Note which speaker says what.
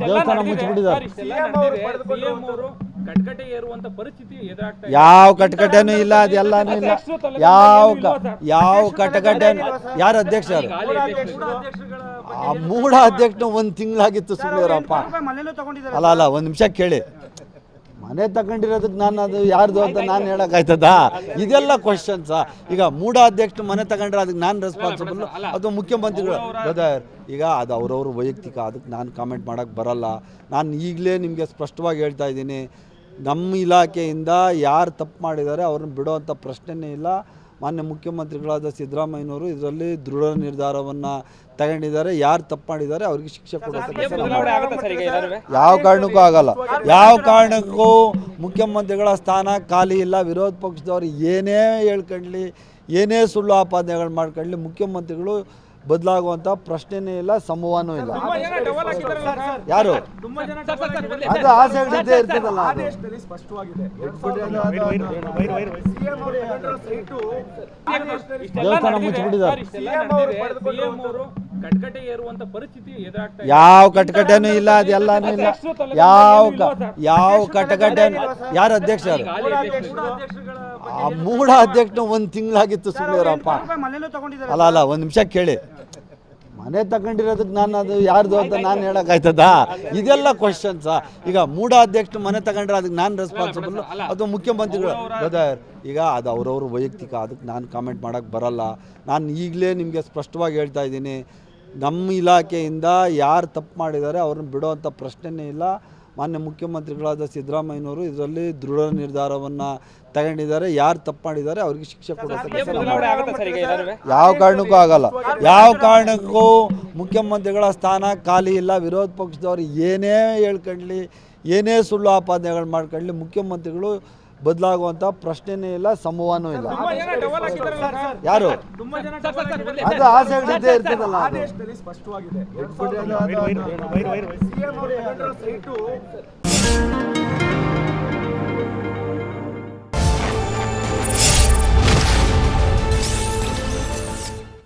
Speaker 1: ದೇವಸ್ಥಾನ ಮುಚ್ಚಿಬಿಟ್ಟಿದ್ದಾರೆ. ಯಾವ ಕಟಕಟೆನೂ ಇಲ್ಲ ಅದೆಲ್ಲಾನು ಇಲ್ಲ. ಯಾವ ಯಾವ ಕಟಕಟೆನು ಯಾರು ಅಧ್ಯಕ್ಷ. ಆ ಮೂಢ ಅಧ್ಯಕ್ಷನು ಒಂದು ತಿಂಗಳಾಗಿತ್ತು
Speaker 2: ಸುಮ್ಮನೆ
Speaker 1: ಅಲ್ಲ ಅಲ್ಲ ಒಂದು ನಿಮಿಷ ಕೇಳಿ. ಮನೆ ತಗೊಂಡಿರೋದಕ್ಕೆ ನಾನು ಅದು ಯಾರ್ದು ಅಂತ ನಾನು ಹೇಳೋಕ್ಕಾಯ್ತದ? ಇದೆಲ್ಲ ಕ್ವಶನ್ಸ ಈಗ ಮೂಡ ಅಧ್ಯಕ್ಷರು ಮನೆ ತಗೊಂಡ್ರೆ ಅದಕ್ಕೆ ನಾನು ರೆಸ್ಪಾನ್ಸಿಬಲ್ ಅಥವಾ ಮುಖ್ಯಮಂತ್ರಿಗಳು. ಬ್ರದರ್ ಈಗ ಅದು ಅವ್ರವ್ರ ವೈಯಕ್ತಿಕ ಅದಕ್ಕೆ ನಾನು ಕಾಮೆಂಟ್ ಮಾಡೋಕ್ಕೆ ಬರಲ್ಲ. ನಾನು ಈಗಲೇ ನಿಮಗೆ ಸ್ಪಷ್ಟವಾಗಿ ಹೇಳ್ತಾ ಇದ್ದೀನಿ. ನಮ್ಮ ಇಲಾಖೆಯಿಂದ ಯಾರು ತಪ್ಪು ಮಾಡಿದ್ದಾರೆ ಅವ್ರನ್ನ ಬಿಡೋವಂಥ ಪ್ರಶ್ನೆನೇ ಇಲ್ಲ. ಮಾನ್ಯ ಮುಖ್ಯಮಂತ್ರಿಗಳಾದ ಸಿದ್ದರಾಮಯ್ಯನವರು ಇದರಲ್ಲಿ ದೃಢ ನಿರ್ಧಾರವನ್ನು ತಗೊಂಡಿದ್ದಾರೆ. ಯಾರು ತಪ್ಪು ಮಾಡಿದ್ದಾರೆ ಅವ್ರಿಗೆ ಶಿಕ್ಷೆ ಯಾವ ಕಾರಣಕ್ಕೂ ಆಗಲ್ಲ. ಯಾವ ಕಾರಣಕ್ಕೂ ಮುಖ್ಯಮಂತ್ರಿಗಳ ಸ್ಥಾನ ಖಾಲಿ ಇಲ್ಲ. ವಿರೋಧ ಪಕ್ಷದವ್ರು ಏನೇ ಹೇಳ್ಕೊಂಡ್ಲಿ ಏನೇ ಸುಳ್ಳು ಆಪಾದನೆಗಳು ಮಾಡ್ಕೊಂಡ್ಲಿ ಮುಖ್ಯಮಂತ್ರಿಗಳು ಬದಲಾಗುವಂಥ ಪ್ರಶ್ನೆನೇ ಇಲ್ಲ ಸಮೂಹನೂ ಇಲ್ಲ? ಯಾರು ಅದು ಆ ಆಸೆಗಳಿದ್ದೇ ಇರ್ತದಲ್ಲ ದೇವಸ್ಥಾನ. ಮುಚ್ಚಿಬಿಟ್ಟಿದ್ದಾರೆ. ಯಾವ ಕಟಕಟೆನೂ ಇಲ್ಲ ಅದೆಲ್ಲಾನು ಇಲ್ಲ. ಯಾವ ಕ- ಯಾವ ಕಟಕಟೆನು ಯಾರು ಅಧ್ಯಕ್ಷ
Speaker 3: ಅಧ್ಯಕ್ಷರು.
Speaker 1: ಆ ಮೂಢ ಅಧ್ಯಕ್ಷನು ಒಂದು ತಿಂಗಳಾಗಿತ್ತು ಸುಮ್ಮನಿರಪ್ಪ ಅಲ್ಲ ಅಲ್ಲ ಒಂದು ನಿಮಿಷ ಕೇಳಿ. ಮನೆ ತಗೊಂಡಿರೋದಕ್ಕೆ ನಾನು ಅದು ಯಾರ್ದು ಅಂತ ನಾನು ಹೇಳೋಕ್ಕಾಯ್ತದ? ಇದೆಲ್ಲ ಕ್ವಶನ್ಸ ಈಗ ಮೂಢ ಅಧ್ಯಕ್ಷ ಮನೆ ತಗೊಂಡ್ರೆ ಅದಕ್ಕೆ ನಾನು ರೆಸ್ಪಾನ್ಸಿಬಲ್ ಅದು ಮುಖ್ಯಮಂತ್ರಿಗಳು ಬ್ರದರ್ ಈಗ ಅದು ಅವ್ರವ್ರ ವೈಯಕ್ತಿಕ ಅದಕ್ಕೆ ನಾನು ಕಾಮೆಂಟ್ ಮಾಡೋಕ್ಕೆ ಬರಲ್ಲ. ನಾನು ಈಗಲೇ ನಿಮಗೆ ಸ್ಪಷ್ಟವಾಗಿ ಹೇಳ್ತಾ ಇದ್ದೀನಿ. ನಮ್ಮ ಇಲಾಖೆಯಿಂದ ಯಾರು ತಪ್ಪು ಮಾಡಿದ್ದಾರೆ ಅವ್ರನ್ನ ಬಿಡೋವಂಥ ಪ್ರಶ್ನೆನೇ ಇಲ್ಲ. ಮಾನ್ಯ ಮುಖ್ಯಮಂತ್ರಿಗಳಾದ ಸಿದ್ದರಾಮಯ್ಯನವರು ಇದರಲ್ಲಿ ದೃಢ ನಿರ್ಧಾರವನ್ನು ತಗೊಂಡಿದ್ದಾರೆ. ಯಾರು ತಪ್ಪು ಮಾಡಿದ್ದಾರೆ ಅವ್ರಿಗೆ ಶಿಕ್ಷೆ ಕೊಡೋ ಕೆಲಸ ನಾವು
Speaker 3: ಬದಲಾವಣೆ ಆಗುತ್ತಾ ಸರ್ ಈಗ ಎಲ್ಲರೂ
Speaker 1: ಯಾವ ಕಾರಣಕ್ಕೂ ಆಗಲ್ಲ. ಯಾವ ಕಾರಣಕ್ಕೂ ಮುಖ್ಯಮಂತ್ರಿಗಳ ಸ್ಥಾನ ಖಾಲಿ ಇಲ್ಲ. ವಿರೋಧ ಪಕ್ಷದವರು ಏನೇ ಹೇಳ್ಕೊಳ್ಳಿ ಏನೇ ಸುಳ್ಳು ಆಪಾದನೆಗಳು ಮಾಡ್ಕೊಳ್ಳಿ ಮುಖ್ಯಮಂತ್ರಿಗಳು ಬದಲಾಗುವಂಥ ಪ್ರಶ್ನೆನೇ ಇಲ್ಲ ಸಮೂಹನೂ ಇಲ್ಲ? ಯಾರು. ಅದು ಆಸೆಗಳಿದ್ದೇ ಇರ್ತದಲ್ಲ
Speaker 2: ಸ್ಪಷ್ಟವಾಗಿದೆ